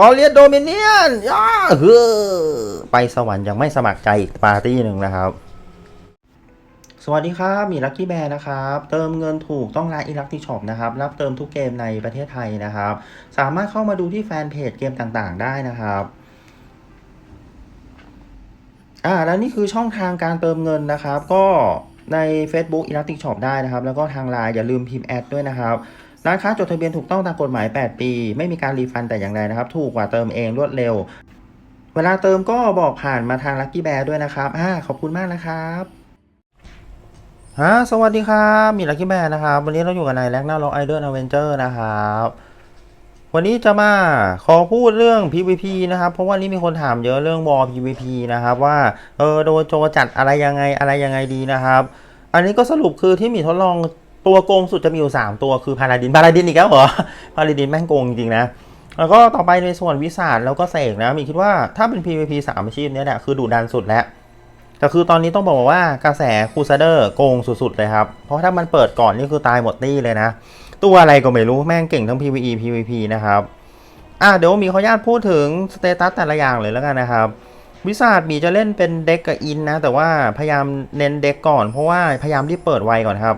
กอเลียโดมิเนียนย่าเฮ้อไปสวรรค์ยังไม่สมัครใจอีกปาร์ตี้หนึ่งนะครับ สวัสดีครับมีลั c กี้แบร์นะครับ เติมเงินถูกต้องร้านอีลักติช็อปนะครับ รับเติมทุกเกมในประเทศไทยนะครับ สามารถเข้ามาดูที่แฟนเพจเกมต่างๆ ได้นะครับอ่าแล้วนี่คือช่องทางการเติมเงินนะครับ ก็ใน Facebook Elastic Shop ได้นะครับ แล้วก็ทางไลน์อย่าลืมพิมพ์แอดด้วยนะครับ ร้านค้าจดทะเบียนถูกต้องตามกฎหมาย 8 ปี ไม่มีการรีฟันแต่อย่างใดนะครับ ถูกกว่าเติมเองรวดเร็ว เวลาเติมก็บอกผ่านมาทาง Lucky Bear ด้วยนะครับอ่าขอบคุณมากนะครับฮะสวัสดีครับมี Lucky Bear นะครับ วันนี้เราอยู่กันในแล็กนาล็อกไอเดอร์อเวนเจอร์นะครับวันนี้จะมาขอพูดเรื่อง PVP นะครับ เพราะว่านี่มีคนถามเยอะเรื่องวอ PVP นะครับว่าเออโดโจจัดอะไรยังไงอะไรยังไงดีนะครับ อันนี้ก็สรุปคือที่มีทดลอง ตัวโกงสุดจะมีอยู่ 3 ตัวคือพาราดินพาราดินอีกแล้วเหรอพาราดินแม่งโกงจริงๆนะ แล้วก็ต่อไปในส่วนวิสาดแล้วก็เสกนะ มีคิดว่าถ้าเป็น PVP 3อาชีพเนี้ยแหละคือดุดันสุดแล้วแต่คือตอนนี้ต้องบอกว่ากระแสคูซาเดอร์โกงสุดๆเลยครับ เพราะถ้ามันเปิดก่อนนี่คือตายหมดตี้เลยนะ ตัวอะไรก็ไม่รู้แม่งเก่งทั้ง PVE PVP นะครับอะเดี๋ยวมีขออนุญาตพูดถึงสเตตัสแต่ละอย่างเลยแล้วกันนะครับวิสาดมีจะเล่นเป็นเด็กกับอินนะ แต่ว่าพยายามเน้นเด็กก่อนเพราะว่าพยายามรีบเปิดไวก่อนครับ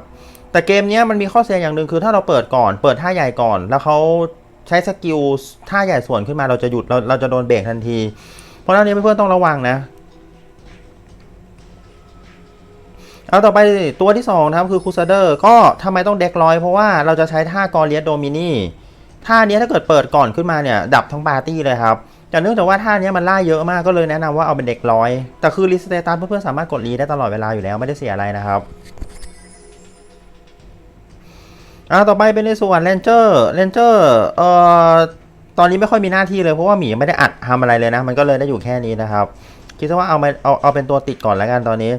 แต่เกมนี้มันมีข้อเสียอย่างหนึ่งคือถ้าเราเปิดก่อนเปิดท่าใหญ่ก่อน แล้วเขาใช้สกิลท่าใหญ่ส่วนขึ้นมาเราจะหยุดเราเราจะโดนเบรกทันที เพราะฉะนั้นนี้เพื่อนๆต้องระวังนะเอาต่อไปตัวที่2นะครับคือคูซาเดอร์ก็ทำไมต้องเด็กร้อยเพราะว่าเราจะใช้ท่ากอเลียสโดมินีท่านี้ถ้าเกิดเปิดก่อนขึ้นมาเนี่ยดับทั้งปาร์ตี้เลยครับแต่เนื่องจากว่าท่านี้มันล่าเยอะมากก็เลยแนะนำว่าเอาเป็นเด็กร้อยแต่คือรีสเตตัสเพื่อนๆสามารถกดรีได้ตลอดเวลาอยู่แล้วไม่ได้เสียอะไรนะครับ อ่าต่อไปเป็นในส่วนเรนเจอร์เรนเจอร์เอ่อตอนนี้ไม่ค่อยมีหน้าที่เลยเพราะว่าหมีไม่ได้อัดทำอะไรเลยนะ มันก็เลยได้อยู่แค่นี้นะครับ คิดซะว่าเอามาเอาเอาเป็นตัวติดก่อนแล้วกันตอนนี้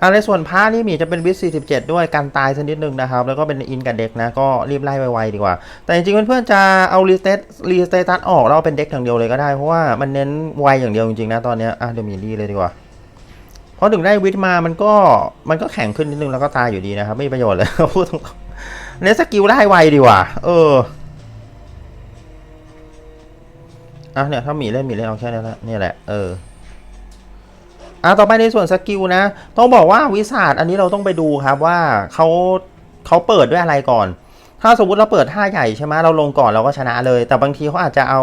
อ่าในส่วนพาร์นี่หมีจะเป็นวิส47 ด้วยกันตายสักนิดนึงนะครับ แล้วก็เป็นอินกับเด็กนะ ก็รีบไล่ไวๆดีกว่า แต่จริงๆเพื่อนๆจะเอารีสเตตรีสเตตัสออกแล้วเอาเป็นเด็กอย่างเดียวเลยก็ได้เพราะว่ามันเน้นไวอย่างเดียวจริงๆนะตอนนี้อะเดี๋ยวมีรีเลยดีกว่าเพราะถึงได้วิทมามันก็มันก็แข็งขึ้นนิดนึงแล้วก็ตายอยู่ดีนะครับไม่มีประโยชน์เลยพูดตรงๆ เน้นสกิลได้ไวดีกว่าเอออะเนี่ยถ้าหมีเล่นหมีเล่นเอาแค่นี้แหละนี่แหละ เอออะต่อไปในส่วนสกิลนะ ต้องบอกว่าวิสาดอันนี้เราต้องไปดูครับว่าเขาเขาเปิดด้วยอะไรก่อน ถ้าสมมติเราเปิดท่าใหญ่ใช่ไหมเราลงก่อนเราก็ชนะเลย แต่บางทีเขาอาจจะเอา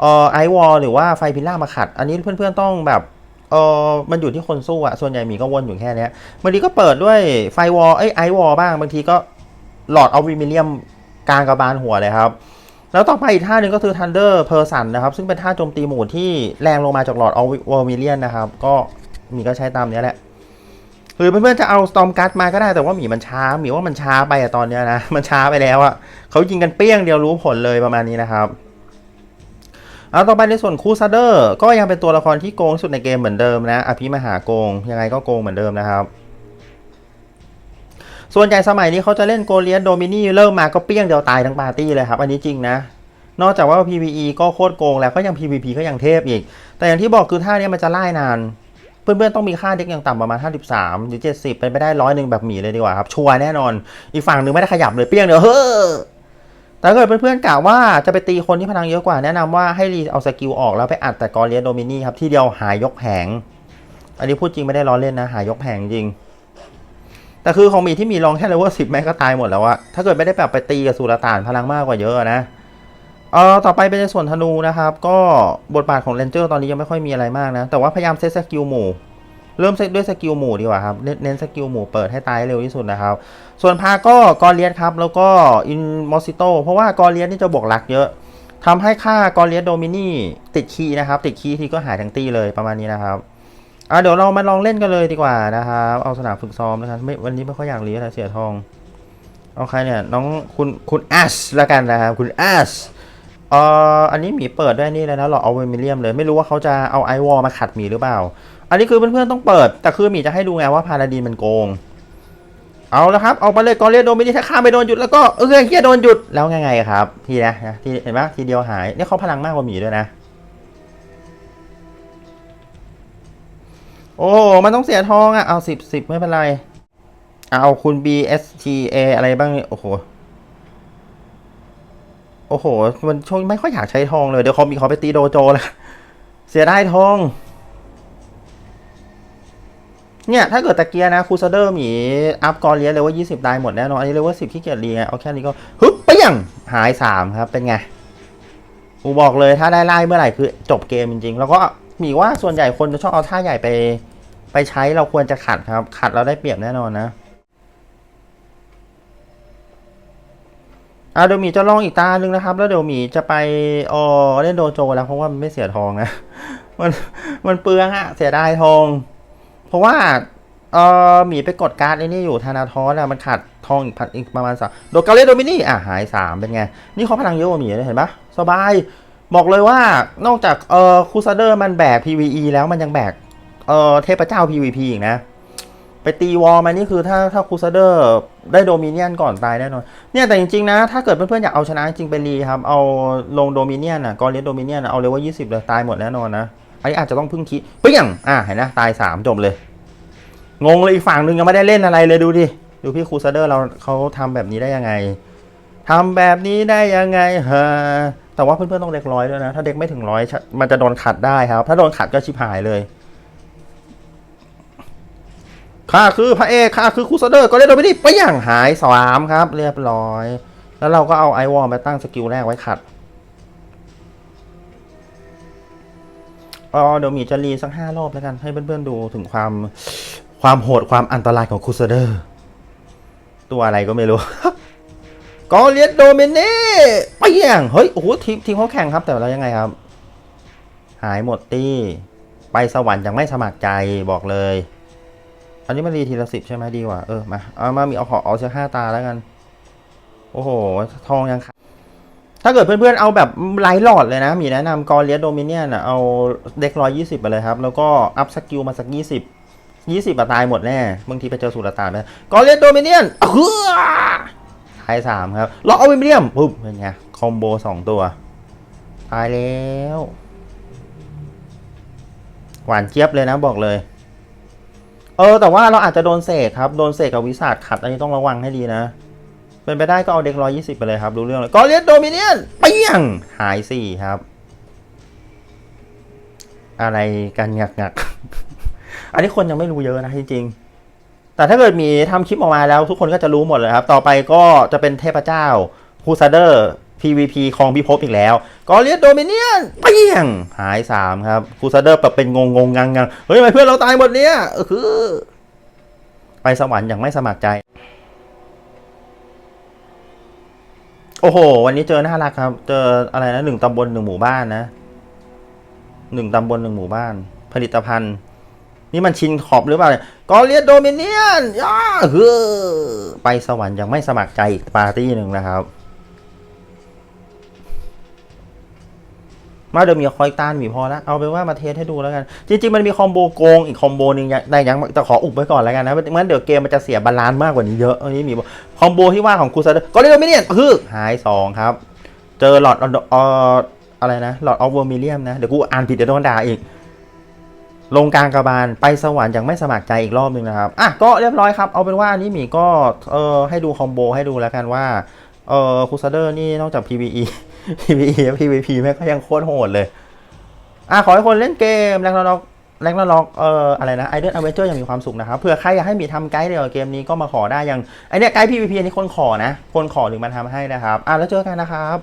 เอ่อไอวอลหรือว่าไฟพิล่ามาขัด อันนี้เพื่อนๆต้องแบบเออมันอยู่ที่คนสู้อะส่วนใหญ่หมีก็วนอยู่แค่นี้บางทีก็เปิดด้วยไฟวอลเอ้ยไอวอลบ้าง บางทีก็ หลอดเอาวิมิเลียมกลางกระบาลหัวเลยครับ แล้วต่อไปอีกท่าหนึ่งก็คือ Thunder Person นะครับ ซึ่งเป็นท่าโจมตีหมู่ที่แรงลงมาจากหลอดเอาวิมิเลียนนะครับ ก็หมีก็ใช้ตามเนี้ยแหละหรือเพื่อนๆจะเอา Storm Guard มาก็ได้แต่ว่าหมีมันช้าหมีว่ามันช้าไปอะตอนเนี้ยนะ มันช้าไปแล้วอะเขายิงกันเปี้ยงเดียวรู้ผลเลยประมาณนี้นะครับเอาต่อไปในส่วนคูซาเดอร์ก็ยังเป็นตัวละครที่โกงที่สุดในเกมเหมือนเดิมนะ อภิมหาโกงยังไงก็โกงเหมือนเดิมนะครับ ส่วนใหญ่สมัยนี้เขาจะเล่นโกเลียนโดมินีเริ่มมาก็เปี้ยงเดียวตายทั้งปาร์ตี้เลยครับ อันนี้จริงนะ นอกจากว่า PVE ก็โคตรโกงแล้วก็ยัง PVP ก็ยังเทพอีก แต่อย่างที่บอกคือท่านี้มันจะไล่นาน เพื่อนๆต้องมีค่าเด็กอย่างต่ำประมาณ 53 หรือ 70 เป็นไปได้ร้อยหนึ่งแบบหมีเลยดีกว่าครับ ชัวร์แน่นอน อีกฝั่งหนึ่งไม่ได้ขยับเลยเปี้ยงเดียวเฮ้อแต่เกิดเพื่อนๆกล่าวว่าจะไปตีคนที่พลังเยอะกว่าแนะนำว่าให้รีเอาสกิลออกแล้วไปอัดแต่กอเลียนโดมินีครับที่เดียวหายยกแผง อันนี้พูดจริงไม่ได้ล้อเล่นนะหายกแผงจริง แต่คือของมีที่มีลองแค่เลเวลสิบแม่งก็ตายหมดแล้วอะถ้าเกิดไม่ได้แบบไปตีกับสุรต่านพลังมากกว่าเยอะนะเออต่อไปเป็นในส่วนธนูนะครับ ก็บทบาทของเรนเจอร์ตอนนี้ยังไม่ค่อยมีอะไรมากนะ แต่ว่าพยายามเซตสกิลหมู่ เริ่มเซตด้วยสกิลหมู่ดีกว่าครับ เน้นสกิลหมู่เปิดให้ตายเร็วที่สุดนะครับ ส่วนพาก็กอเลียสครับ แล้วก็อินมอสิโตเพราะว่ากอเลียสนี่จะบวกหลักเยอะทำให้ค่ากอเลียสโดมินีติดคีนะครับ ติดคีทีก็หายทั้งตีเลยประมาณนี้นะครับ อะเดี๋ยวเรามาลองเล่นกันเลยดีกว่านะครับเอาสนามฝึกซ้อมนะครับไม่วันนี้ไม่ค่อยอยากเลี้ยงเสียทองเอาใครเนี่ยน้องคุณคุณแอชละกันนะครับคุณแอชเอ่ออันนี้หมีเปิดด้วยนี่เลยนะหลอดเอาเวมิเลียมเลย ไม่รู้ว่าเขาจะเอาไอวอลมาขัดหมีหรือเปล่า อันนี้คือเพื่อนๆต้องเปิด แต่คือหมีจะให้ดูไงว่าพาราดีนมันโกง เอาและครับออกมาเลยกอเลียโดนไม่ได้ถ้าข้ามไปโดนหยุดแล้วก็เออเฮียโดนหยุดแล้วไงไงครับ ทีนะทีเห็นไหมทีเดียวหายนี่เขาพลังมากกว่าหมีด้วยนะ โอ้มันต้องเสียทองอะ เอาสิบสิบไม่เป็นไร เอาคุณ B S T A อะไรบ้างเนี่ยโอ้โห โอ้โห มันช่วงไม่ค่อยอยากใช้ทองเลย เดี๋ยวเขามีเขาไปตีโดโจแล้วเสียดายทอง เนี่ย ถ้าเกิดตะเกียนะคูซเดอร์หมีอัพกอเลียเลยว่า 20 ได้หมดแน่นอน อันนี้เลยว่า10ขี้เกียจเรียเอาแค่นี้ก็ฮึบเปี้ยงหาย 3 ครับ เป็นไง กูบอกเลยถ้าได้ไล่เมื่อไหร่คือจบเกมจริงๆ แล้วก็ มีว่าส่วนใหญ่คนจะชอบเอาท่าใหญ่ไป ไปใช้เราควรจะขัดครับ ขัดเราได้เปรียบแน่นอนนะอะเดี๋ยวหมีจะลองอีกตาหนึ่งนะครับ แล้วเดี๋ยวหมีจะไปเออเล่นโดโจแล้วเพราะว่ามันไม่เสียทองนะมันมันเปลืองอะเสียดายทอง เพราะว่าเออหมีไปกดการ์ดไอ้นี่อยู่ธนาทอนอะมันขาดทองอีกพันอีกประมาณสามโดกาเลโดมินี่อะหายสามเป็นไง นี่เขาพลังเยอะกว่าหมีเลยเห็นปะสบาย บอกเลยว่านอกจากเออคูซาเดอร์มันแบก PVE แล้วมันยังแบกเออเทพเจ้า PVP อีกนะ ไปตีวอลมานี่คือถ้าถ้าคูซาเดอร์ได้โดมิเนียนก่อนตายแน่นอน เนี่ยแต่จริงๆนะ ถ้าเกิดเพื่อนๆอยากเอาชนะจริงไปรีครับ เอาลงโดมิเนียนอะกอเลียโดมิเนียนอะเอาเลยว่า 20 เลย ตายหมดแน่นอนนะไอ้อาจจะต้องพึ่งคิดเปี้ยงอะเห็นนะตาย 3 จบเลย งงเลยอีกฝั่งหนึ่งยังไม่ได้เล่นอะไรเลยดูดิดูพี่คูซาเดอร์เราเขาทำแบบนี้ได้ยังไงทำแบบนี้ได้ยังไงฮะ แต่ว่าเพื่อนๆต้องเด็กร้อยด้วยนะ ถ้าเด็กไม่ถึงร้อยมันจะโดนขัดได้ครับ ถ้าโดนขัดก็ชิบหายเลยข้าคือพระเอกข้าคือคูซเดอร์ก็เล่นโดยไม่ได้ไปอย่างหายสามครับ เรียบร้อย แล้วเราก็เอาไอวอลมาตั้งสกิลแรกไว้ขัดอ๋อเดี๋ยวมีจะรีสักห้ารอบแล้วกัน ให้เพื่อนๆดูถึงความความโหดความอันตรายของคูซเดอร์ ตัวอะไรก็ไม่รู้ กอเลียนโดเมเน่ไปอย่างเฮ้ย โอ้โหทีมทีมเขาแข่งครับ แต่เรายังไงครับ หายหมดตี้ ไปสวรรค์ยังไม่สมัครใจบอกเลย อันนี้มันรีทีละสิบใช่ไหมดีกว่า เออ มา เอามามีเอาขอเอาเสียห้าตาแล้วกัน โอ้โห ทองยังถ้าเกิดเพื่อนๆ เอาแบบไลท์หลอดเลยนะ มีแนะนำกอเลียโดมิเนียนอะเอาเด็กร้อยยี่สิบไปเลยครับ แล้วก็อัพสกิลมาสักยี่สิบยี่สิบตายหมดแน่ บางทีไปเจอสุรตานไปกอเลียโดมิเนียนเฮือ ทายสามครับ ล็อกเอาวิมเลียมปุ๊บเป็นไง คอมโบสองตัว ตายแล้ว หวานเจี๊ยบเลยนะบอกเลย เออ แต่ว่าเราอาจจะโดนเสกครับ โดนเสกกับวิสาดขัด อันนี้ต้องระวังให้ดีนะ เป็นไปได้ก็เอาเด็กร้อยยี่สิบไปเลยครับดูเรื่องเลยก็เลียนโดมิเนียนเปี้ยง หายสี่ครับ อะไรกันหงักหงักอันนี้คนยังไม่รู้เยอะนะจริงๆ แต่ถ้าเกิดมีทำคลิปออกมาแล้วทุกคนก็จะรู้หมดเลยครับ ต่อไปก็จะเป็นเทพเจ้าฮูซาเดอร์ PVP คองพิภพอีกแล้วกอเลียนโดมิเนียนเปี้ยง หายสามครับฮูซาเดอร์แบบเป็นงงงงงังงังเฮ้ยทำไมเพื่อนเราตายหมดเนี้ยคือ ไปสวรรค์อย่างไม่สมัครใจ โอ้โห วันนี้เจอน่ารักครับ เจออะไรนะหนึ่งตำบลหนึ่งหมู่บ้านนะหนึ่งตำบลหนึ่งหมู่บ้าน ผลิตภัณฑ์ นี่มันชินขอบหรือเปล่าเนี่ยกอเลียนโดมิเนียนย่าฮ้อไปสวรรค์ยังไม่สมัครใจอีกปาร์ตี้หนึ่งนะครับ มาเดี๋ยวมีคอยต้านมีพอแล้วเอาไปนว่ามาเทสให้ดูแล้วกัน จริง ๆ มันมีคอมโบโกงอีกคอมโบหนึ่งยังได้ยังแต่ขออุบไว้ก่อนแล้วกันนะมันเดี๋ยวเกมมันจะเสียบาลานซ์มากกว่านี้เยอะอันนี้มีคอมโบที่ว่าของคูซาเดอร์ก็เรียกไม่เนี่ยคือหายสองครับ เจอหลอดอ่ออะไรนะหลอดออฟเวอร์มิเลียมนะเดี๋ยวกูอ่านผิดเดี๋ยวโดนด่าอีก ลงกลางกระบาลไปสวรรค์ยังไม่สมัครใจอีกรอบหนึ่งนะครับ อะก็เรียบร้อยครับ เอาเป็นว่าอันนี้หมีก็เออให้ดูคอมโบให้ดูแล้วกันว่าเออคูซาเดอร์นี่นอกจาก PVE PVE และ PVP แม่ก็ยังโคตรโหดเลย อะขอให้คนเล่นเกมแรงล็อกแรงล็อกเอ่ออะไรนะไอเดนอเวนเจอร์ยังมีความสุขนะครับเผื่อใครอยากให้มีทำไกด์เดียวกับเกมนี้ก็มาขอได้ยังไอเนี้ยไกด์ PVP อันนี้คนขอนะ คนขอถึงมาทำให้นะครับ อะแล้วเจอกันนะครับ